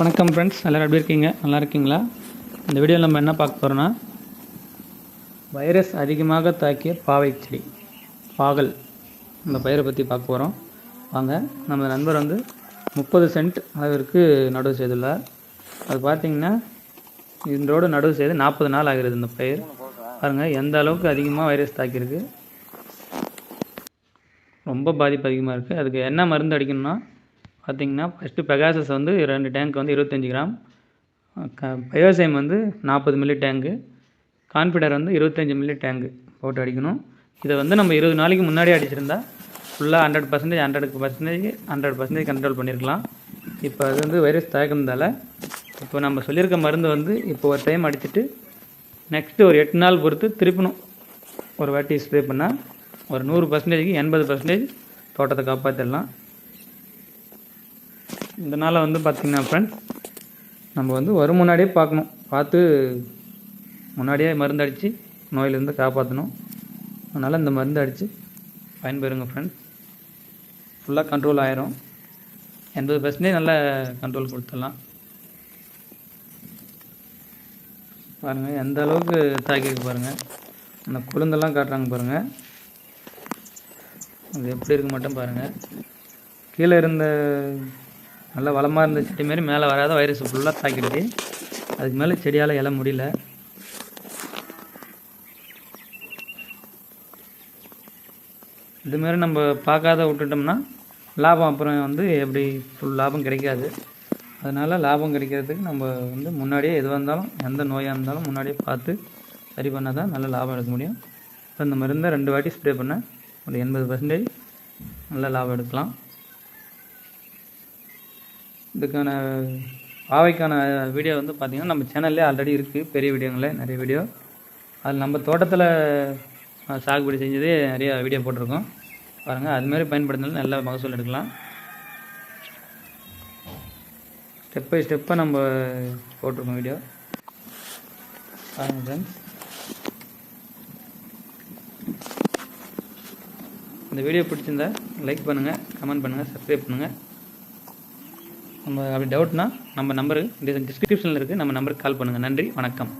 வணக்கம் ஃப்ரெண்ட்ஸ் எல்லோரும் எப்படி இருக்கீங்க? நல்லா இருக்கீங்களா? இந்த வீடியோவில் நம்ம என்ன பார்க்க போகிறோன்னா வைரஸ் அதிகமாக தாக்கிய பாவை செடி பாகல். அந்த பயிரை பற்றி பார்க்க போகிறோம் வாங்க நம்ம நண்பர் வந்து முப்பது சென்ட் அளவிற்கு நடவு செய்துள்ளார். அது பார்த்தீங்கன்னா இதோடு நடவு செய்து நாற்பது நாள் ஆகிறது இந்த பயிர். பாருங்கள் எந்த அளவுக்கு அதிகமாக வைரஸ் தாக்கியிருக்கு. ரொம்ப பாதிப்பு அதிகமாக இருக்குது அதுக்கு என்ன மருந்து அடிக்கணும்னா பார்த்தீங்கன்னா ஃபஸ்ட்டு பெகாசஸ் வந்து ரெண்டு டேங்க் வந்து இருபத்தஞ்சி கிராம். க பயோசைம் வந்து நாற்பது மில்லி டேங்கு கான்ஃபிடர் வந்து இருபத்தஞ்சி மில்லி டேங்கு போட்டு அடிக்கணும். இதை வந்து நம்ம இருபது நாளைக்கு முன்னாடியே அடிச்சிருந்தா ஃபுல்லாக hundred percentage hundred percentage hundred percentage control பண்ணியிருக்கலாம் இப்போ அது வந்து வைரஸ் தாக்கிறதால இப்போ நம்ம சொல்லியிருக்க மருந்து வந்து இப்போ ஒரு டைம் அடிச்சுட்டு நெக்ஸ்ட்டு ஒரு எட்டு நாள் பொறுத்து திருப்பணும். ஒரு வாட்டி ஸ்ப்ரே பண்ணால் ஒரு நூறு பர்சன்டேஜுக்கு எண்பது பர்சன்டேஜ் தோட்டத்தை காப்பாற்றிடலாம் இதனால் வந்து பார்த்திங்கன்னா ஃப்ரெண்ட் நம்ம வந்து வரும் முன்னாடியே பார்க்கணும். பார்த்து முன்னாடியே மருந்து அடித்து நோயிலேருந்து காப்பாற்றணும் அதனால் இந்த மருந்து அடித்து பயன்பெறுங்க ஃப்ரெண்ட்ஸ் ஃபுல்லாக கண்ட்ரோல் ஆயிரும். எண்பது பர்சன்டேஜ் நல்லா கண்ட்ரோல் கொடுத்துடலாம். பாருங்கள் எந்த அளவுக்கு தாக்கியிருக்கு பாருங்கள் அந்த குளுந்தெல்லாம் காட்டுறாங்க பாருங்கள் அது எப்படி இருக்கு மாட்டோம் பாருங்கள் கீழே இருந்த நல்ல வளமாக இருந்த செடி மாரி மேலே வராத வைரஸ் ஃபுல்லாக தாக்கிடுச்சு. அதுக்கு மேலே செடியால் எழ முடியல. இதுமாரி நம்ம பார்க்காத விட்டுட்டோம்னா லாபம் அப்புறம் வந்து எப்படி ஃபுல் லாபம் கிடைக்காது. அதனால் லாபம் கிடைக்கிறதுக்கு நம்ம வந்து முன்னாடியே எதுவாக இருந்தாலும் எந்த நோயாக இருந்தாலும் முன்னாடியே பார்த்து சரி பண்ணால் தான் நல்ல லாபம் எடுக்க முடியும். இப்போ இந்த மருந்தை ரெண்டு வாட்டி ஸ்ப்ரே பண்ண ஒரு எண்பது பர்சன்டேஜ் நல்ல லாபம் எடுக்கலாம். இதுக்கான பாவைக்கான வீடியோ வந்து பார்த்திங்கன்னா நம்ம சேனல்லே ஆல்ரெடி இருக்குது பெரிய வீடியோங்களே நிறைய வீடியோ அதில் நம்ம தோட்டத்தில் சாகுபடி செஞ்சதே நிறைய வீடியோ போட்டிருக்கோம். பாருங்கள் அதுமாரி பயன்படுத்தினாலும் நல்ல மகசூல் எடுக்கலாம். ஸ்டெப் பை ஸ்டெப்பாக நம்ம போட்டிருக்கோம் வீடியோ பாருங்கள் ஃப்ரெண்ட்ஸ் இந்த வீடியோ பிடிச்சிருந்தா லைக் பண்ணுங்கள் கமெண்ட் பண்ணுங்கள் சப்ஸ்கிரைப் பண்ணுங்கள் நம்ம அப்படி டவுட்னா நம்ம நம்பரு டிஸ்கிரிப்ஷனில் இருக்குது நம்ம நம்பருக்கு கால் பண்ணுங்கள் நன்றி. வணக்கம்.